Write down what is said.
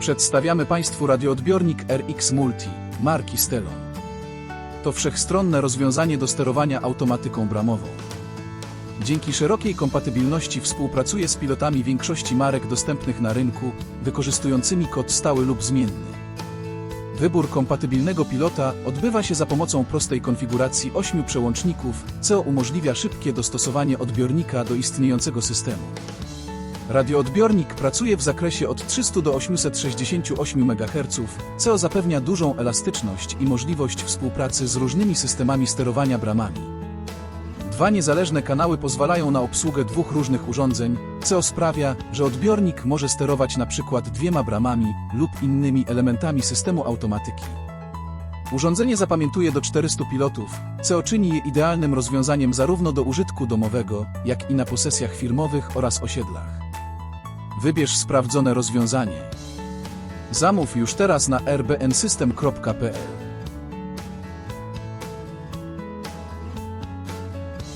Przedstawiamy Państwu radioodbiornik RX Multi marki Stelon. To wszechstronne rozwiązanie do sterowania automatyką bramową. Dzięki szerokiej kompatybilności współpracuje z pilotami większości marek dostępnych na rynku, wykorzystującymi kod stały lub zmienny. Wybór kompatybilnego pilota odbywa się za pomocą prostej konfiguracji ośmiu przełączników, co umożliwia szybkie dostosowanie odbiornika do istniejącego systemu. Radioodbiornik pracuje w zakresie od 300 do 868 MHz, co zapewnia dużą elastyczność i możliwość współpracy z różnymi systemami sterowania bramami. Dwa niezależne kanały pozwalają na obsługę dwóch różnych urządzeń, co sprawia, że odbiornik może sterować przykład dwiema bramami lub innymi elementami systemu automatyki. Urządzenie zapamiętuje do 400 pilotów, co czyni je idealnym rozwiązaniem zarówno do użytku domowego, jak i na posesjach firmowych oraz osiedlach. Wybierz sprawdzone rozwiązanie. Zamów już teraz na rbnsystem.pl.